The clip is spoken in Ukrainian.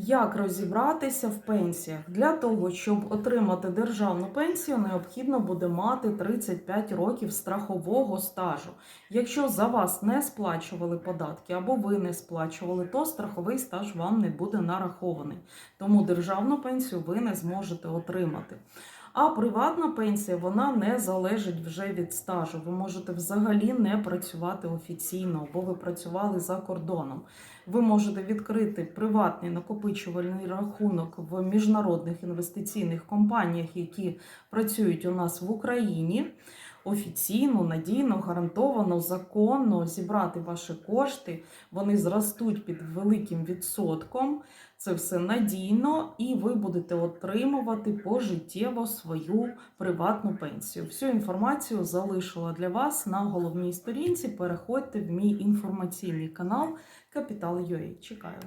Як розібратися в пенсіях? Для того, щоб отримати державну пенсію, необхідно буде мати 35 років страхового стажу. Якщо за вас не сплачували податки або ви не сплачували, то страховий стаж вам не буде нарахований. Тому державну пенсію ви не зможете отримати. А приватна пенсія вона не залежить вже від стажу. Ви можете взагалі не працювати офіційно, або ви працювали за кордоном. Ви можете відкрити приватний накопичувальний рахунок в міжнародних інвестиційних компаніях, які працюють у нас в Україні. Офіційно, надійно, гарантовано, законно зібрати ваші кошти. Вони зростуть під великим відсотком. Це все надійно, і ви будете отримувати пожиттєво свою приватну пенсію. Всю інформацію залишила для вас на головній сторінці. Переходьте в мій інформаційний канал Капітал.ua. Чекаю.